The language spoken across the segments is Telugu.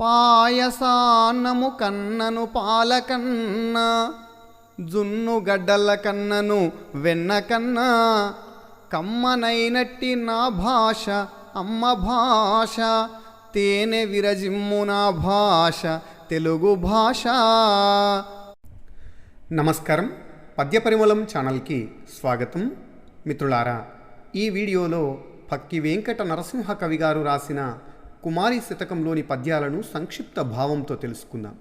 పాయసాన్నము కన్నను పాలకన్న జున్ను గడ్డల కన్నను వెన్న కన్నా కమ్మనైనట్టి నా భాష అమ్మ భాష తేనె విరజిమ్ము నా భాష తెలుగు భాష. నమస్కారం. పద్యపరిమళం ఛానల్కి స్వాగతం. మిత్రులారా ఈ వీడియోలో పక్కి వెంకట నరసింహ కవి గారు రాసిన కుమారి శతకంలోని పద్యాలను సంక్షిప్త భావంతో తెలుసుకుందాం.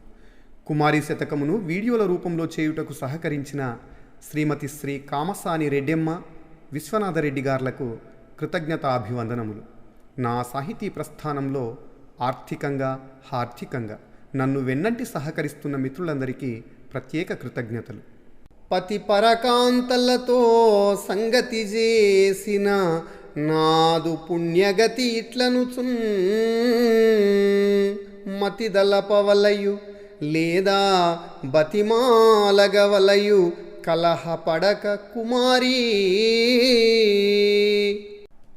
కుమారి శతకమును వీడియోల రూపంలో చేయుటకు సహకరించిన శ్రీమతి శ్రీ కామసాని రెడ్డెమ్మ విశ్వనాథరెడ్డి గార్లకు కృతజ్ఞతాభివందనములు. నా సాహితీ ప్రస్థానంలో ఆర్థికంగా హార్థికంగా నన్ను వెన్నంటి సహకరిస్తున్న మిత్రులందరికీ ప్రత్యేక కృతజ్ఞతలు. పతి పరకాంతలతో సంగతి చేసిన నాదు పుణ్యగతి ఇట్లను చున్ మతిదలపవలయు లేదా బతిమాలగవలయు కలహపడక కుమారీ.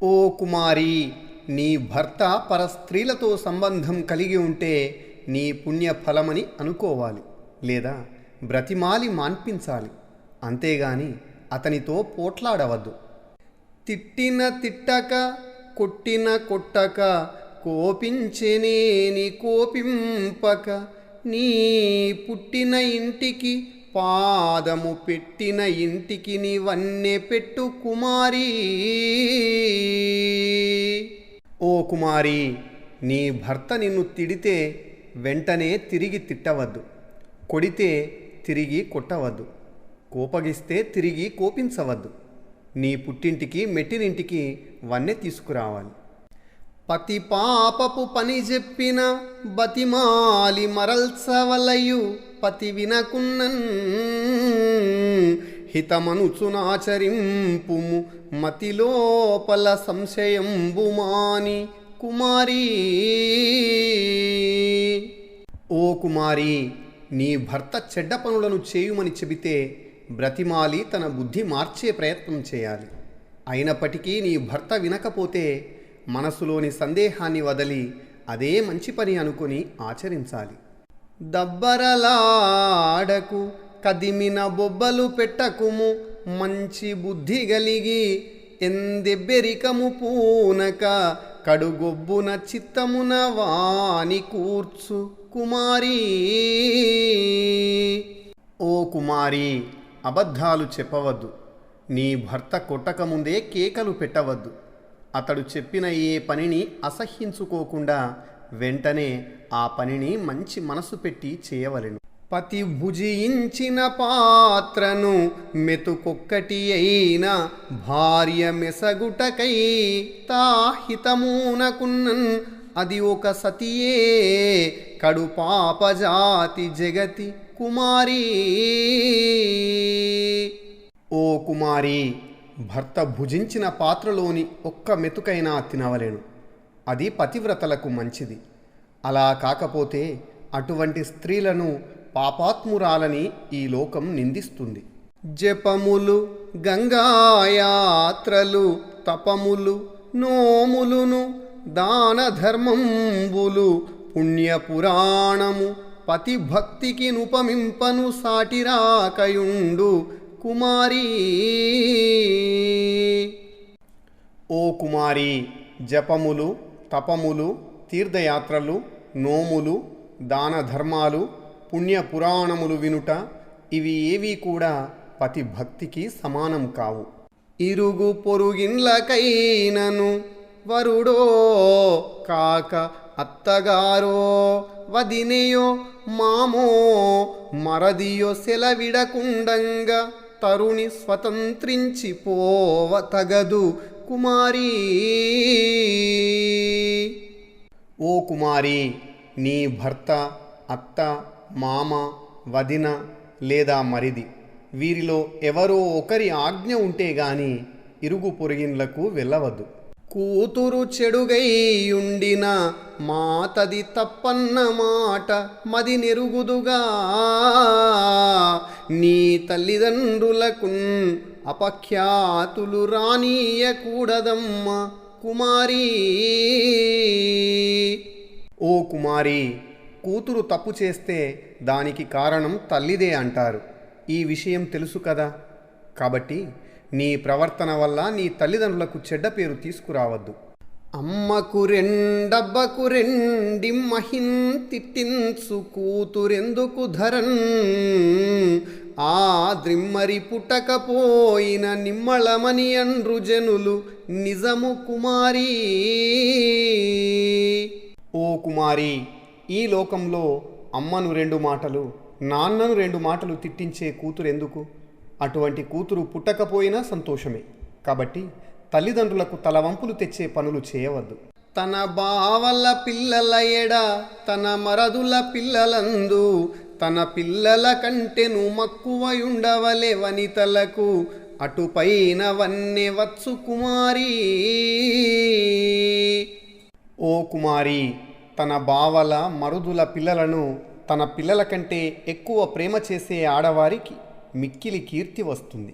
ఓ కుమారి నీ భర్త పరస్త్రీలతో సంబంధం కలిగి ఉంటే నీ పుణ్యఫలమని అనుకోవాలి లేదా బ్రతిమాలి మాన్పించాలి. అంతేగాని అతనితో పోట్లాడవద్దు. తిట్టిన తిట్టక కొట్టిన కొట్టక కోపించెనేని కోపింపక నీ పుట్టిన ఇంటికి పాదము పెట్టిన ఇంటికి నీవన్నే పెట్టు కుమారి. ఓ కుమారి నీ భర్త నిన్ను తిడితే వెంటనే తిరిగి తిట్టవద్దు. కొడితే తిరిగి కొట్టవద్దు. కోపగిస్తే తిరిగి కోపించవద్దు. నీ పుట్టింటికి మెట్టినింటికి వన్నె తీసుకురావాలి. పతి పాపపు పని చెప్పిన బతిమాలి మరల్సవలయు పతి వినకున్నన్ హితమనుచునాచరింపుము మతిలోపల సంశయంబుమాని కుమారి. ఓ కుమారి నీ భర్త చెడ్డ పనులను చేయుమని చెబితే బ్రతిమాలి తన బుద్ధి మార్చే ప్రయత్నం చేయాలి. అయినప్పటికీ నీ భర్త వినకపోతే మనసులోని సందేహాన్ని వదలి అదే మంచి పని అనుకుని ఆచరించాలి. దబ్బరలాడకు కదిమిన బొబ్బలు పెట్టకుము మంచి బుద్ధి గలిగి ఎందెబ్బెరికము పూనక కడుగొబ్బున చిత్తమున వాని కూర్చు కుమారీ. ఓ కుమారి అబద్ధాలు చెప్పవద్దు. నీ భర్త కొట్టకముందే కేకలు పెట్టవద్దు. అతడు చెప్పిన ఏ పనిని అసహ్యించుకోకుండా వెంటనే ఆ పనిని మంచి మనసు పెట్టి చేయవలెను. పతి భుజించిన పాత్రను మెతుకొక్కటి అయిన భార్య మెసగుటకై తాహితమూనకున్నన్ అది ఒక సతియే. కడు పాపజాతి జగతి కుమారీ. ఓ కుమారి భర్త భుజించిన పాత్రలోని ఒక్క మెతుకైనా తినవలేను. అది పతివ్రతలకు మంచిది. అలా కాకపోతే అటువంటి స్త్రీలను పాపాత్మురాలని ఈ లోకం నిందిస్తుంది. జపములు గంగాయాత్రలు తపములు నోములును దాన ధర్మంబులు పుణ్యపురాణము పతి భక్తికి నుపమింపను సాటిరాకయుండు కుమారీ. ఓ కుమారి జపములు తపములు తీర్థయాత్రలు నోములు దాన ధర్మాలు పుణ్యపురాణములు వినుట ఇవి ఏవి కూడా పతి భక్తికి సమానం కావు. ఇరుగు పొరుగిన్లకైనను వరుడో కాక అత్తగారో వదినయో మామో మరదియో సెలవిడకుండంగా తరుణి స్వతంత్రించిపోవ తగదు కుమారీ. ఓ కుమారి నీ భర్త అత్త మామ వదిన లేదా మరిది వీరిలో ఎవరో ఒకరి ఆజ్ఞ ఉంటే గాని ఇరుగు పొరుగిన్లకు వెళ్ళవద్దు. కూతురు చెడుగైయుండిన మాతది తప్పన్న మాట మది నెరుగుదుగా. నీ తల్లిదండ్రులకు అపఖ్యాతులు రానీయకూడదమ్మ కుమారి. ఓ కుమారి కూతురు తప్పు చేస్తే దానికి కారణం తల్లిదే అంటారు. ఈ విషయం తెలుసు కదా? కాబట్టి నీ ప్రవర్తన వల్ల నీ తల్లిదండ్రులకు చెడ్డ పేరు తీసుకురావద్దు. అమ్మకు రెండబ్బకు రెండిమ్మహిన్ తిట్టించు కూతురెందుకు ధరన్? ఆ ద్రిమ్మరి పుట్టకపోయిన నిమ్మళమని అండ్రు జనులు నిజము కుమారి. ఓ కుమారి ఈ లోకంలో అమ్మను రెండు మాటలు నాన్నను రెండు మాటలు తిట్టించే కూతురెందుకు? అటువంటి కూతురు పుట్టకపోయినా సంతోషమే. కాబట్టి తల్లిదండ్రులకు తలవంపులు తెచ్చే పనులు చేయవద్దు. తన బావల పిల్లల ఎడ తన మరదుల పిల్లలందు తన పిల్లల కంటెను మక్కువయుండవలే వనితలకు అటుపైన వన్నె వచ్చు కుమారి. ఓ కుమారి తన బావల మరుదుల పిల్లలను తన పిల్లల కంటే ఎక్కువ ప్రేమ చేసే ఆడవారికి మిక్కిలి కీర్తి వస్తుంది.